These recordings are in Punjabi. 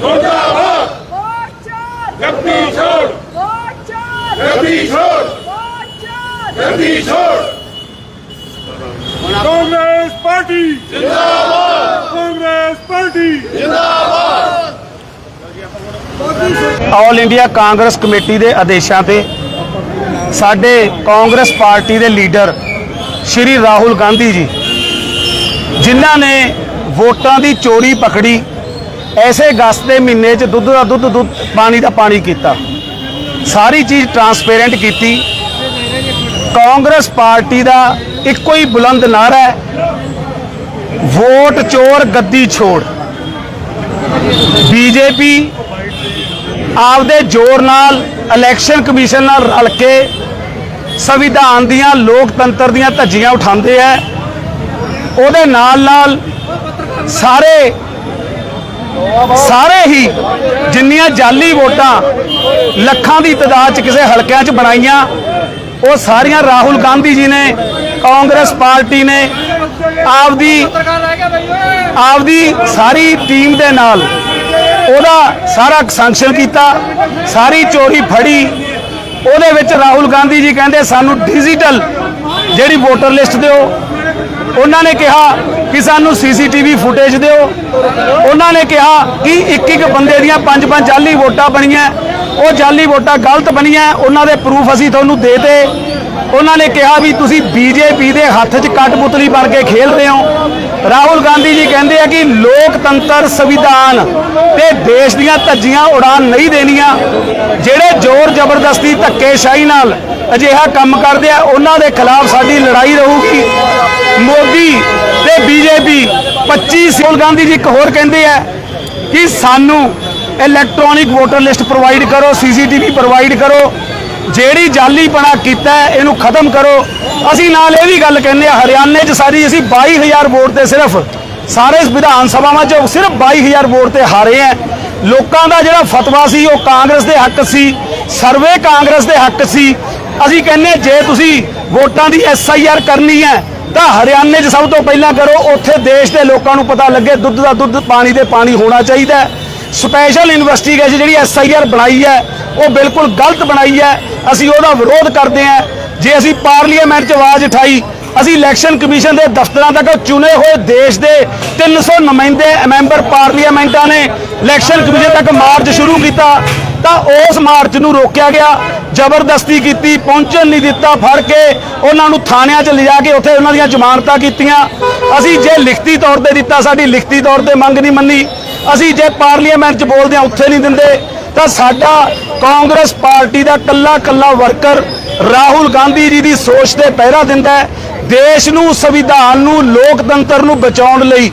ਮੁਰਦਾਬਾਦ! ਮੋਰਚਾ ਜੱਦੀ ਛੋੜ ਮੋਰਚਾ ਜੱਦੀ ਛੋੜ ਮੋਰਚਾ ਜੱਦੀ ਛੋੜ ਕਾਂਗਰਸ ਪਾਰਟੀ! ਜਿੰਦਾਬਾਦ! Congress party! All India Congress committee ਦੇ ਆਦੇਸ਼ਾਂ ਤੇ ਸਾਡੇ ਕਾਂਗਰਸ ਪਾਰਟੀ ਦੇ ਲੀਡਰ ਸ਼੍ਰੀ ਰਾਹੁਲ ਗਾਂਧੀ ਜੀ ਜਿਨ੍ਹਾਂ ਨੇ ਵੋਟਾਂ ਦੀ ਚੋਰੀ ਪਕੜੀ ਐਸੇ ਅਗਸਤ ਦੇ ਮਹੀਨੇ 'ਚ ਦੁੱਧ ਦਾ ਦੁੱਧ ਦੁੱਧ, ਪਾਣੀ ਦਾ ਪਾਣੀ ਕੀਤਾ। ਸਾਰੀ ਚੀਜ਼ ਟਰਾਂਸਪੇਰੈਂਟ ਕੀਤੀ। ਕਾਂਗਰਸ ਪਾਰਟੀ ਦਾ ਇੱਕੋ ਹੀ ਬੁਲੰਦ ਨਾਰਾ ਹੈ, ਵੋਟ ਚੋਰ ਗੱਦੀ ਛੋੜ। ਬੀਜੇਪੀ ਆਪਦੇ ਜ਼ੋਰ ਨਾਲ ਇਲੈਕਸ਼ਨ ਕਮਿਸ਼ਨ ਨਾਲ ਰਲ ਕੇ ਸੰਵਿਧਾਨ ਦੀਆਂ ਲੋਕਤੰਤਰ ਦੀਆਂ ਧੱਜੀਆਂ ਉਠਾਉਂਦੇ ਆ। ਉਹਦੇ ਨਾਲ ਨਾਲ ਸਾਰੇ ਸਾਰੇ ਹੀ ਜਿੰਨੀਆਂ ਜਾਲੀ ਵੋਟਾਂ ਲੱਖਾਂ ਦੀ ਤਾਦਾਦ 'ਚ ਕਿਸੇ ਹਲਕਿਆਂ 'ਚ ਬਣਾਈਆਂ, ਉਹ ਸਾਰੀਆਂ ਰਾਹੁਲ ਗਾਂਧੀ ਜੀ ਨੇ, ਕਾਂਗਰਸ ਪਾਰਟੀ ਨੇ, ਆਪਦੀ ਆਪਦੀ ਸਾਰੀ ਟੀਮ ਦੇ ਨਾਲ ਉਹਦਾ ਸਾਰਾ ਸੰਕਸ਼ਨ ਕੀਤਾ, ਸਾਰੀ ਚੋਰੀ ਫੜੀ। ਉਹਦੇ ਵਿੱਚ ਰਾਹੁਲ ਗਾਂਧੀ ਜੀ ਕਹਿੰਦੇ ਸਾਨੂੰ ਡਿਜੀਟਲ ਜਿਹੜੀ ਵੋਟਰ ਲਿਸਟ ਦਿਓ ਉਹਨਾਂ ਨੇ ਕਿਹਾ ਕਿ ਸਾਨੂੰ ਸੀਸੀਟੀਵੀ ਫੁਟੇਜ ਦਿਓ। ਉਹਨਾਂ ਨੇ ਕਿਹਾ ਕਿ ਇੱਕ ਇੱਕ ਬੰਦੇ ਦੀਆਂ ਪੰਜ ਪੰਜ ਜਾਲੀ ਵੋਟਾਂ ਬਣੀਆਂ। ਉਹ ਜਾਲੀ ਵੋਟਾਂ ਗਲਤ ਬਣੀਆਂ, ਉਹਨਾਂ ਦੇ ਪ੍ਰੂਫ ਅਸੀਂ ਤੁਹਾਨੂੰ ਦੇਤੇ। ਉਹਨਾਂ ਨੇ ਕਿਹਾ ਵੀ ਤੁਸੀਂ ਬੀਜੇਪੀ ਦੇ ਹੱਥ 'ਚ ਕਟਪੁਤਲੀ ਬਣ ਕੇ ਖੇਲ ਰਹੇ ਹੋ। ਰਾਹੁਲ ਗਾਂਧੀ ਜੀ ਕਹਿੰਦੇ ਆ ਕਿ ਲੋਕਤੰਤਰ ਸੰਵਿਧਾਨ ਤੇ ਦੇਸ਼ ਦੀਆਂ ਧੱਜੀਆਂ ਉਡਾਨ ਨਹੀਂ ਦੇਣੀਆਂ। ਜਿਹੜੇ ਜ਼ੋਰ ਜ਼ਬਰਦਸਤੀ ਧੱਕੇਸ਼ਾਹੀ ਨਾਲ ਅਜਿਹਾ ਕੰਮ ਕਰਦੇ ਆ, ਉਹਨਾਂ ਦੇ ਖਿਲਾਫ ਸਾਡੀ ਲੜਾਈ ਰਹੂਗੀ। ਮੋਦੀ ਤੇ ਬੀਜੇਪੀ 25 ਰਾਹੁਲ ਗਾਂਧੀ ਜੀ ਇੱਕ ਹੋਰ ਕਹਿੰਦੇ ਆ ਕਿ ਸਾਨੂੰ ਇਲੈਕਟ੍ਰੋਨਿਕ ਵੋਟਰ ਲਿਸਟ ਪ੍ਰੋਵਾਈਡ ਕਰੋ ਸੀਸੀਟੀਵੀ ਪ੍ਰੋਵਾਈਡ ਕਰੋ, ਜਿਹੜੀ ਜਾਲੀਪਣਾ ਕੀਤਾ ਇਹਨੂੰ ਖਤਮ ਕਰੋ। ਅਸੀਂ ਨਾਲ ਇਹ ਵੀ ਗੱਲ ਕਹਿੰਦੇ ਆ, ਹਰਿਆਣੇ 'ਚ ਸਾਰੀ ਅਸੀਂ 22000 ਵੋਟ ਤੇ ਸਿਰਫ ਸਾਰੇ ਵਿਧਾਨ ਸਭਾਵਾਂ 'ਚ ਸਿਰਫ 22000 ਵੋਟ ਤੇ ਹਾਰੇ ਆ। ਲੋਕਾਂ ਦਾ ਜਿਹੜਾ ਫਤਵਾ ਸੀ, ਉਹ ਕਾਂਗਰਸ ਦੇ ਹੱਕ ਸੀ, ਸਰਵੇ ਕਾਂਗਰਸ ਦੇ ਹੱਕ ਸੀ। ਅਸੀਂ ਕਹਿੰਦੇ, ਜੇ ਤੁਸੀਂ ਵੋਟਾਂ ਦੀ ਐਸਆਈਆਰ ਕਰਨੀ ਹੈ ਤਾਂ ਹਰਿਆਣੇ 'ਚ ਸਭ ਤੋਂ ਪਹਿਲਾਂ ਕਰੋ, ਉੱਥੇ ਦੇਸ਼ ਦੇ ਲੋਕਾਂ ਨੂੰ ਪਤਾ ਲੱਗੇ, ਦੁੱਧ ਦਾ ਦੁੱਧ, ਪਾਣੀ ਦੇ ਪਾਣੀ ਹੋਣਾ ਚਾਹੀਦਾ ਸਪੈਸ਼ਲ ਇਨਵੈਸਟੀਗੇਸ਼ਨ ਜਿਹੜੀ ਐਸਆਈਆਰ ਬਣਾਈ ਹੈ, ਉਹ ਬਿਲਕੁਲ ਗਲਤ ਬਣਾਈ ਹੈ। ਅਸੀਂ ਉਹਦਾ ਵਿਰੋਧ ਕਰਦੇ ਹਾਂ। ਜੇ ਅਸੀਂ ਪਾਰਲੀਮੈਂਟ 'ਚ ਆਵਾਜ਼ ਉਠਾਈ, ਅਸੀਂ ਇਲੈਕਸ਼ਨ ਕਮਿਸ਼ਨ ਦੇ ਦਫ਼ਤਰਾਂ ਤੱਕ ਚੁਣੇ ਹੋਏ ਦੇਸ਼ ਦੇ 300 ਨੁਮਾਇੰਦੇ ਮੈਂਬਰ ਪਾਰਲੀਮੈਂਟਾਂ ਨੇ ਇਲੈਕਸ਼ਨ ਕਮਿਸ਼ਨ ਤੱਕ ਮਾਰਚ ਸ਼ੁਰੂ ਕੀਤਾ। ਤਾਂ ਉਸ ਮਾਰਚ ਨੂੰ ਰੋਕਿਆ ਗਿਆ। ਜ਼ਬਰਦਸਤੀ ਕੀਤੀ, ਪਹੁੰਚਣ ਨਹੀਂ ਦਿੱਤਾ, ਫੜ ਕੇ ਉਹਨਾਂ ਨੂੰ ਥਾਣਿਆਂ 'ਚ ਲਿਜਾ ਕੇ ਉੱਥੇ ਉਹਨਾਂ ਦੀਆਂ ਜ਼ਮਾਨਤਾਂ ਕੀਤੀਆਂ। ਅਸੀਂ ਜੇ ਲਿਖਤੀ ਤੌਰ ਤੇ ਦਿੱਤਾ, ਸਾਡੀ ਲਿਖਤੀ ਤੌਰ ਤੇ ਮੰਗ ਨਹੀਂ ਮੰਨੀ। ਅਸੀਂ ਜੇ ਪਾਰਲੀਮੈਂਟ 'ਚ ਬੋਲਦੇ ਹਾਂ ਉੱਥੇ ਨਹੀਂ ਦਿੰਦੇ, ਤਾਂ ਸਾਡਾ ਕਾਂਗਰਸ ਪਾਰਟੀ ਦਾ ਕੱਲਾ ਕੱਲਾ ਵਰਕਰ ਰਾਹੁਲ ਗਾਂਧੀ ਜੀ ਦੀ ਸੋਚ ਤੇ ਪਹਿਰਾ ਦਿੰਦਾ ਹੈ। ਦੇਸ਼ ਨੂੰ, ਸੰਵਿਧਾਨ ਨੂੰ, ਲੋਕਤੰਤਰ ਨੂੰ ਬਚਾਉਣ ਲਈ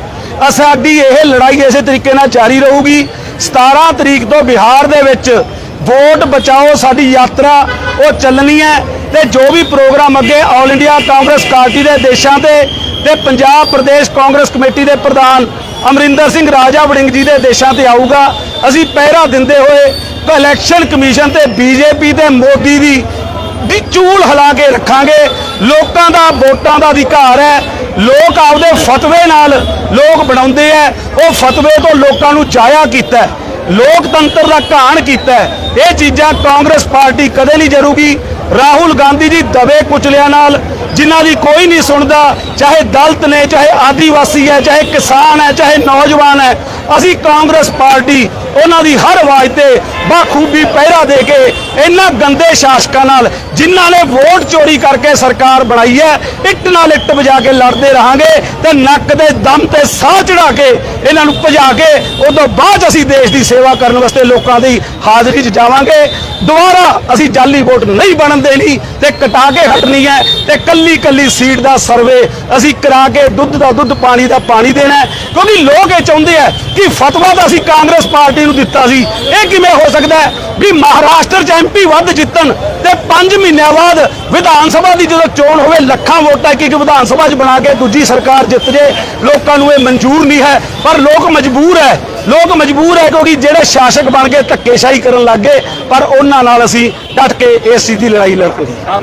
ਸਾਡੀ ਇਹ ਲੜਾਈ ਇਸੇ ਤਰੀਕੇ ਨਾਲ ਜਾਰੀ ਰਹੂਗੀ। 17 ਤਰੀਕ ਤੋਂ ਬਿਹਾਰ ਦੇ ਵਿੱਚ ਵੋਟ ਬਚਾਓ ਸਾਡੀ ਯਾਤਰਾ ਉਹ ਚੱਲਣੀ ਹੈ ਤੇ ਜੋ ਵੀ ਪ੍ਰੋਗਰਾਮ ਅੱਗੇ ਆਲ ਇੰਡੀਆ ਕਾਂਗਰਸ ਪਾਰਟੀ ਦੇ ਦੇਸ਼ਾਂ ਤੇ ਤੇ ਪੰਜਾਬ ਪ੍ਰਦੇਸ਼ ਕਾਂਗਰਸ ਕਮੇਟੀ ਦੇ ਪ੍ਰਧਾਨ ਅਮਰਿੰਦਰ ਸਿੰਘ ਰਾਜਾ ਵੜਿੰਗ ਜੀ ਦੇ ਦੇਸ਼ਾਂ ਤੇ ਆਊਗਾ। ਅਸੀਂ ਪਹਿਰਾ ਦਿੰਦੇ ਹੋਏ ਇਲੈਕਸ਼ਨ ਕਮਿਸ਼ਨ ਤੇ ਬੀਜੇਪੀ ਤੇ ਮੋਦੀ ਦੀ ਦੀ ਚੂਲ ਹਿਲਾ ਕੇ ਰੱਖਾਂਗੇ। ਲੋਕਾਂ ਦਾ, ਵੋਟਾਂ ਦਾ ਅਧਿਕਾਰ ਹੈ। ਲੋਕ ਆਪਦੇ ਫਤਵੇ ਨਾਲ ਲੋਕ ਬਣਾਉਂਦੇ ਆ ਉਹ ਫਤਵੇ ਤੋਂ ਲੋਕਾਂ ਨੂੰ ਚਾਇਆ ਕੀਤਾ ਲੋਕਤੰਤਰ ਦਾ ਘਾਣ ਕੀਤਾ ਇਹ ਚੀਜ਼ਾਂ ਕਾਂਗਰਸ ਪਾਰਟੀ ਕਦੇ ਨਹੀਂ ਜਰੂਗੀ। ਰਾਹੁਲ ਗਾਂਧੀ ਜੀ ਦਬੇ ਕੁਚਲਿਆਂ ਨਾਲ, ਜਿਨ੍ਹਾਂ ਦੀ ਕੋਈ ਨਹੀਂ ਸੁਣਦਾ, ਚਾਹੇ ਦਲਤ ਨੇ, ਚਾਹੇ ਆਦੀਵਾਸੀ ਹੈ, ਚਾਹੇ ਕਿਸਾਨ ਹੈ, ਚਾਹੇ ਨੌਜਵਾਨ ਹੈ। ਅਸੀਂ ਕਾਂਗਰਸ ਪਾਰਟੀ ਉਹਨਾਂ ਦੀ ਹਰ ਆਵਾਜ਼ ਤੇ ਬਾਖੂਬੀ ਪਹਿਰਾ ਦੇ ਕੇ ਇਹਨਾਂ ਗੰਦੇ ਸ਼ਾਸਕਾਂ ਨਾਲ, ਜਿਨ੍ਹਾਂ ਨੇ ਵੋਟ ਚੋਰੀ ਕਰਕੇ ਸਰਕਾਰ ਬਣਾਈ ਹੈ, ਇੱਟ ਨਾਲ ਇੱਟ ਵਜਾ ਕੇ ਲੜਦੇ ਰਹਾਂਗੇ ਤੇ ਨੱਕ ਦੇ ਦਮ ਤੇ ਸਾਹ ਚੜਾ ਕੇ ਇਹਨਾਂ ਨੂੰ ਭਜਾ ਕੇ ਉਦੋਂ ਬਾਅਦ ਅਸੀਂ ਦੇਸ਼ ਦੀ ਸੇਵਾ ਕਰਨ ਵਾਸਤੇ ਲੋਕਾਂ ਦੀ ਹਾਜ਼ਰੀ 'ਚ ਜਾਵਾਂਗੇ। ਦੁਬਾਰਾ ਅਸੀਂ ਜਾਲੀ ਵੋਟ ਨਹੀਂ ਬਣਨ ਦੇਣੀ ਤੇ ਕਟਾ ਕੇ ਹਟਣੀ ਹੈ ਤੇ ਕੱਲੀ ਕੱਲੀ ਸੀਟ ਦਾ ਸਰਵੇ ਅਸੀਂ ਕਰਾ ਕੇ ਦੁੱਧ ਦਾ ਦੁੱਧ, ਪਾਣੀ ਦਾ ਪਾਣੀ ਦੇਣਾ ਕਿਉਂਕਿ ਲੋਕ ਇਹ ਚਾਹੁੰਦੇ ਆ ਕਿ ਫਤਵਾ ਤਾਂ ਅਸੀਂ ਕਾਂਗਰਸ ਪਾਰਟੀ ਨੂੰ ਦਿੱਤਾ ਸੀ। ਇਹ ਕਿਵੇਂ ਹੋ ਸਕਦਾ ਵੀ ਮਹਾਰਾਸ਼ਟਰ 'ਚ ਐਮਪੀ ਵੱਧ ਜਿੱਤਣ ਤੇ 5 ਮਹੀਨਿਆਂ ਬਾਅਦ ਵਿਧਾਨ ਸਭਾ ਦੀ ਜਦੋਂ ਚੋਣ ਹੋਵੇ, ਲੱਖਾਂ ਵੋਟਾਂ ਇੱਕ ਇੱਕ ਵਿਧਾਨ ਸਭਾ 'ਚ ਬਣਾ ਕੇ ਦੂਜੀ ਸਰਕਾਰ ਜਿੱਤ ਜੇ, ਲੋਕਾਂ ਨੂੰ ਇਹ ਮਨਜ਼ੂਰ ਨਹੀਂ ਹੈ। ਪਰ ਲੋਕ ਮਜਬੂਰ ਹੈ। ਲੋਕ ਮਜਬੂਰ ਹੈ ਕਿਉਂਕਿ ਜਿਹੜੇ ਸ਼ਾਸਕ ਬਣ ਕੇ ਧੱਕੇਸ਼ਾਹੀ ਕਰਨ ਲੱਗ ਗਏ, ਪਰ ਉਹਨਾਂ ਨਾਲ ਅਸੀਂ ਡਟ ਕੇ ਇਸ ਚੀਜ਼ ਦੀ ਲੜਾਈ ਲੜ ਹਾਂ।